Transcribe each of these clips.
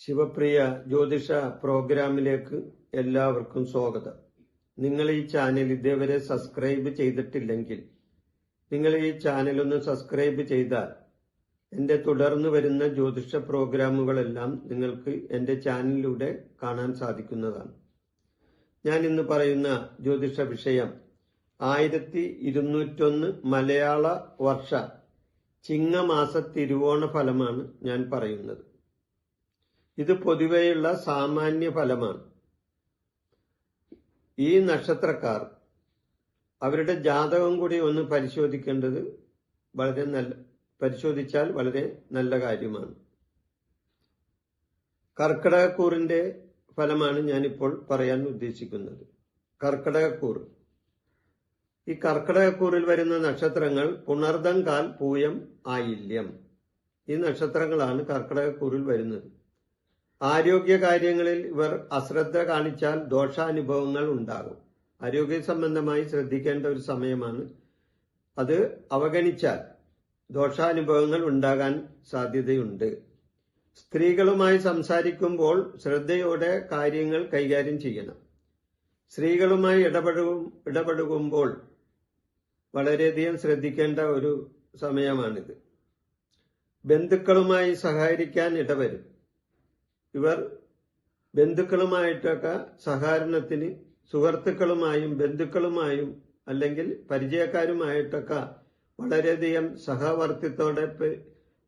ശിവപ്രിയ ജ്യോതിഷ പ്രോഗ്രാമിലേക്ക് എല്ലാവർക്കും സ്വാഗതം. നിങ്ങൾ ഈ ചാനൽ ഇതേവരെ സബ്സ്ക്രൈബ് ചെയ്തിട്ടില്ലെങ്കിൽ നിങ്ങൾ ഈ ചാനൽ ഒന്ന് സബ്സ്ക്രൈബ് ചെയ്താൽ എന്റെ തുടർന്ന് വരുന്ന ജ്യോതിഷ പ്രോഗ്രാമുകളെല്ലാം നിങ്ങൾക്ക് എന്റെ ചാനലിലൂടെ കാണാൻ സാധിക്കുന്നതാണ്. ഞാൻ ഇന്ന് പറയുന്ന ജ്യോതിഷ വിഷയം ആയിരത്തി ഇരുന്നൂറ്റൊന്ന് മലയാള വർഷ ചിങ്ങമാസ തിരുവോണ ഫലമാണ് ഞാൻ പറയുന്നത്. ഇത് പൊതുവെയുള്ള സാമാന്യ ഫലമാണ്. ഈ നക്ഷത്രക്കാർ അവരുടെ ജാതകം കൂടി ഒന്ന് പരിശോധിക്കേണ്ടത് വളരെ നല്ല പരിശോധിച്ചാൽ വളരെ നല്ല കാര്യമാണ്. കർക്കിടകക്കൂറിന്റെ ഫലമാണ് ഞാനിപ്പോൾ പറയാൻ ഉദ്ദേശിക്കുന്നത്. കർക്കിടകക്കൂർ ഈ കർക്കിടകക്കൂറിൽ വരുന്ന നക്ഷത്രങ്ങൾ പുണർദം കാൽ പൂയം ആയില്യം. ഈ നക്ഷത്രങ്ങളാണ് കർക്കിടകക്കൂറിൽ വരുന്നത്. ആരോഗ്യ കാര്യങ്ങളിൽ ഇവർ അശ്രദ്ധ കാണിച്ചാൽ ദോഷാനുഭവങ്ങൾ ഉണ്ടാകും. ആരോഗ്യ സംബന്ധമായി ശ്രദ്ധിക്കേണ്ട ഒരു സമയമാണ്. അത് അവഗണിച്ചാൽ ദോഷാനുഭവങ്ങൾ ഉണ്ടാകാൻ സാധ്യതയുണ്ട്. സ്ത്രീകളുമായി സംസാരിക്കുമ്പോൾ ശ്രദ്ധയോടെ കാര്യങ്ങൾ കൈകാര്യം ചെയ്യണം. സ്ത്രീകളുമായി ഇടപെടും ഇടപെടുമ്പോൾ വളരെയധികം ശ്രദ്ധിക്കേണ്ട ഒരു സമയമാണിത്. ബന്ധുക്കളുമായി സഹകരിക്കാൻ ഇടവരും. ഇവർ ബന്ധുക്കളുമായിട്ടൊക്കെ സഹകരണത്തിന് സുഹൃത്തുക്കളുമായും ബന്ധുക്കളുമായും അല്ലെങ്കിൽ പരിചയക്കാരുമായിട്ടൊക്കെ വളരെയധികം സഹവർത്തിത്തോടെ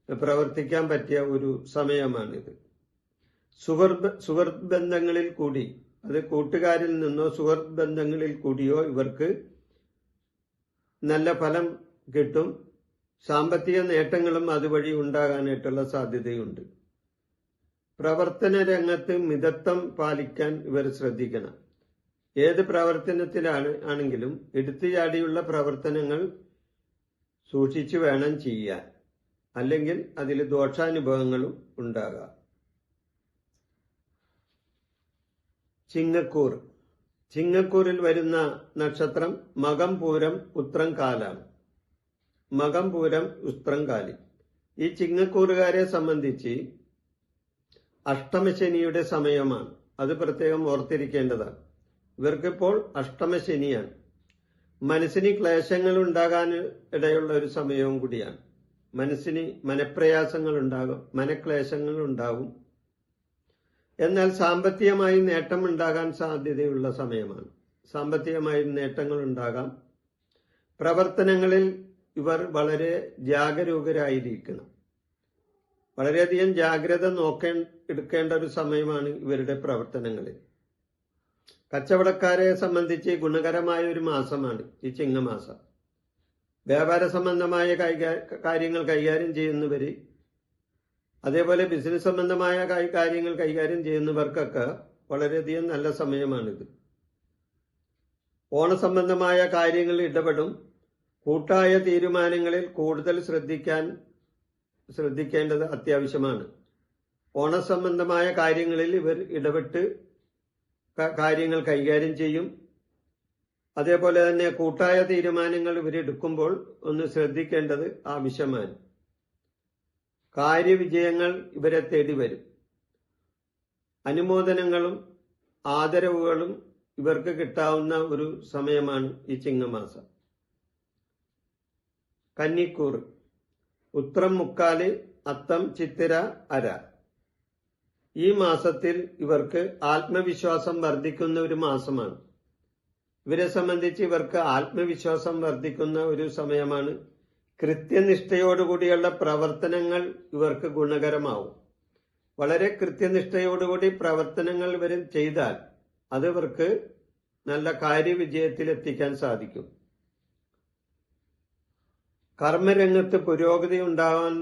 പ്രവർത്തിക്കാൻ പറ്റിയ ഒരു സമയമാണിത്. സുഹൃത് സുഹൃത്ത് ബന്ധങ്ങളിൽ കൂടി അത് കൂട്ടുകാരിൽ നിന്നോ സുഹൃത്ത് ബന്ധങ്ങളിൽ കൂടിയോ ഇവർക്ക് നല്ല ഫലം കിട്ടും. സാമ്പത്തിക നേട്ടങ്ങളും അതുവഴി ഉണ്ടാകാനായിട്ടുള്ള സാധ്യതയുണ്ട്. പ്രവർത്തന രംഗത്ത് മിതത്വം പാലിക്കാൻ ഇവർ ശ്രദ്ധിക്കണം. ഏത് പ്രവർത്തനത്തിലാണ് ആണെങ്കിലും എടുത്തുചാടിയുള്ള പ്രവർത്തനങ്ങൾ സൂക്ഷിച്ചു വേണം ചെയ്യാൻ. അല്ലെങ്കിൽ അതിൽ ദോഷാനുഭവങ്ങളും ഉണ്ടാകാം. ചിങ്ങക്കൂർ ചിങ്ങക്കൂറിൽ വരുന്ന നക്ഷത്രം മകം പൂരം ഉത്രം മകം പൂരം ഉത്രം ഈ ചിങ്ങക്കൂറുകാരെ സംബന്ധിച്ച് അഷ്ടമശനിയുടെ സമയമാണ്. അത് പ്രത്യേകം ഓർത്തിരിക്കേണ്ടതാണ്. ഇവർക്കിപ്പോൾ അഷ്ടമശനിയാണ്. മനസ്സിന് ക്ലേശങ്ങൾ ഉണ്ടാകാൻ ഇടയുള്ള ഒരു സമയവും കൂടിയാണ്. മനസ്സിന് മനപ്രയാസങ്ങൾ ഉണ്ടാകും മനക്ലേശങ്ങൾ ഉണ്ടാകും. എന്നാൽ സാമ്പത്തികമായി നേട്ടം ഉണ്ടാകാൻ സാധ്യതയുള്ള സമയമാണ്. സാമ്പത്തികമായി നേട്ടങ്ങൾ ഉണ്ടാകാം പ്രവർത്തനങ്ങളിൽ ഇവർ വളരെ ജാഗരൂകരായിരിക്കണം. വളരെയധികം ജാഗ്രത നോക്കേ എടുക്കേണ്ട ഒരു സമയമാണ് ഇവരുടെ പ്രവർത്തനങ്ങളിൽ. കച്ചവടക്കാരെ സംബന്ധിച്ച് ഗുണകരമായ ഒരു മാസമാണ് ഈ ചിങ്ങമാസം. വ്യാപാര സംബന്ധമായ കാര്യങ്ങൾ കൈകാര്യം ചെയ്യുന്നവര് അതേപോലെ ബിസിനസ് സംബന്ധമായ കാര്യങ്ങൾ കൈകാര്യം ചെയ്യുന്നവർക്കൊക്കെ വളരെയധികം നല്ല സമയമാണിത്. ഓണസംബന്ധമായ കാര്യങ്ങളിൽ ഇടപെടും. കൂട്ടായ തീരുമാനങ്ങളിൽ കൂടുതൽ ശ്രദ്ധിക്കാൻ ശ്രദ്ധിക്കേണ്ടത് അത്യാവശ്യമാണ്. ഓണസംബന്ധമായ കാര്യങ്ങളിൽ ഇവർ ഇടപെട്ട് കാര്യങ്ങൾ കൈകാര്യം ചെയ്യും. അതേപോലെ തന്നെ കൂട്ടായ തീരുമാനങ്ങൾ ഇവരെടുക്കുമ്പോൾ ഒന്ന് ശ്രദ്ധിക്കേണ്ടത് ആവശ്യമാണ്. കാര്യവിജയങ്ങൾ ഇവരെ തേടി വരും. അനുമോദനങ്ങളും ആദരവുകളും ഇവർക്ക് കിട്ടാവുന്ന ഒരു സമയമാണ് ഈ ചിങ്ങമാസം. കന്നിക്കൂർ ഉത്രം മുക്കാൽ അത്തം ചിത്തിര അര. ഈ മാസത്തിൽ ഇവർക്ക് ആത്മവിശ്വാസം വർദ്ധിക്കുന്ന ഒരു മാസമാണ്. ഇവരെ സംബന്ധിച്ച് ഇവർക്ക് ആത്മവിശ്വാസം വർദ്ധിക്കുന്ന ഒരു സമയമാണ് കൃത്യനിഷ്ഠയോടുകൂടിയുള്ള പ്രവർത്തനങ്ങൾ ഇവർക്ക് ഗുണകരമാവും. വളരെ കൃത്യനിഷ്ഠയോടുകൂടി പ്രവർത്തനങ്ങൾ ഇവരും ചെയ്താൽ അത് ഇവർക്ക് നല്ല കാര്യവിജയത്തിൽ എത്തിക്കാൻ സാധിക്കും. കർമ്മരംഗത്ത് പുരോഗതി ഉണ്ടാകാൻ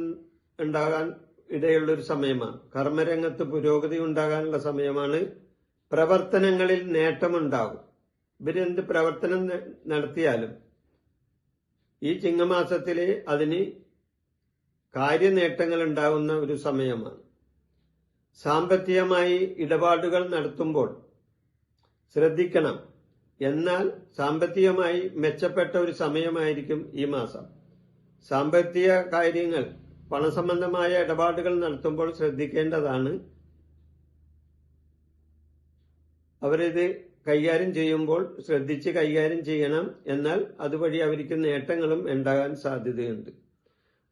ഉണ്ടാകാൻ ഇടയുള്ള ഒരു സമയമാണ്. കർമ്മരംഗത്ത് പുരോഗതി ഉണ്ടാകാനുള്ള സമയമാണ് പ്രവർത്തനങ്ങളിൽ നേട്ടമുണ്ടാകും ഇവരെന്ത് പ്രവർത്തനം നടത്തിയാലും ഈ ചിങ്ങമാസത്തിൽ അതിന് കാര്യനേട്ടങ്ങൾ ഉണ്ടാകുന്ന ഒരു സമയമാണ്. സാമ്പത്തികമായി ഇടപാടുകൾ നടത്തുമ്പോൾ ശ്രദ്ധിക്കണം. എന്നാൽ സാമ്പത്തികമായി മെച്ചപ്പെട്ട ഒരു സമയമായിരിക്കും ഈ മാസം. സാമ്പത്തിക കാര്യങ്ങൾ പണസംബന്ധമായ ഇടപാടുകൾ നടത്തുമ്പോൾ ശ്രദ്ധിക്കേണ്ടതാണ്. അവരിത് കൈകാര്യം ചെയ്യുമ്പോൾ ശ്രദ്ധിച്ച് കൈകാര്യം ചെയ്യണം എന്നാൽ അതുവഴി അവർക്ക് നേട്ടങ്ങളും ഉണ്ടാകാൻ സാധ്യതയുണ്ട്.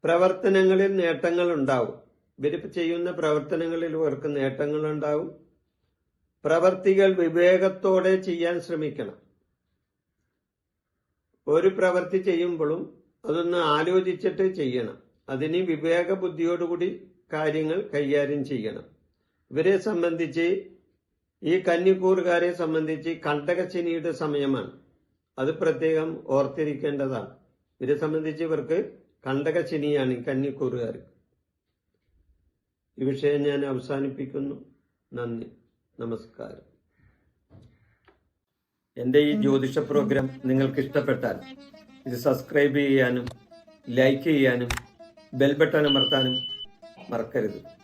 പ്രവർത്തനങ്ങളിൽ നേട്ടങ്ങൾ ഉണ്ടാവും. ഇവർ ചെയ്യുന്ന പ്രവർത്തനങ്ങളിൽ ഇവർക്ക് നേട്ടങ്ങൾ ഉണ്ടാവും. പ്രവർത്തികൾ വിവേകത്തോടെ ചെയ്യാൻ ശ്രമിക്കണം. ഒരു പ്രവൃത്തി ചെയ്യുമ്പോഴും അതൊന്ന് ആലോചിച്ചിട്ട് ചെയ്യണം. അതിന് വിവേക ബുദ്ധിയോടുകൂടി കാര്യങ്ങൾ കൈകാര്യം ചെയ്യണം. ഇവരെ സംബന്ധിച്ച് ഈ കന്നിക്കൂറുകാരെ സംബന്ധിച്ച് കണ്ടകശനിയുടെ സമയമാണ്. അത് പ്രത്യേകം ഓർത്തിരിക്കേണ്ടതാണ്. ഇവരെ സംബന്ധിച്ച് ഇവർക്ക് കണ്ടകശനിയാണ് ഈ കന്നിക്കൂറുകാർ. ഈ വിഷയം ഞാൻ അവസാനിപ്പിക്കുന്നു. നന്ദി. നമസ്കാരം. എന്റെ ഈ ജ്യോതിഷ പ്രോഗ്രാം നിങ്ങൾക്ക് ഇഷ്ടപ്പെട്ടാൽ ഇത് സബ്സ്ക്രൈബ് ചെയ്യാനും ലൈക്ക് ചെയ്യാനും ബെൽ ബട്ടൺ അമർത്താനും മറക്കരുത്.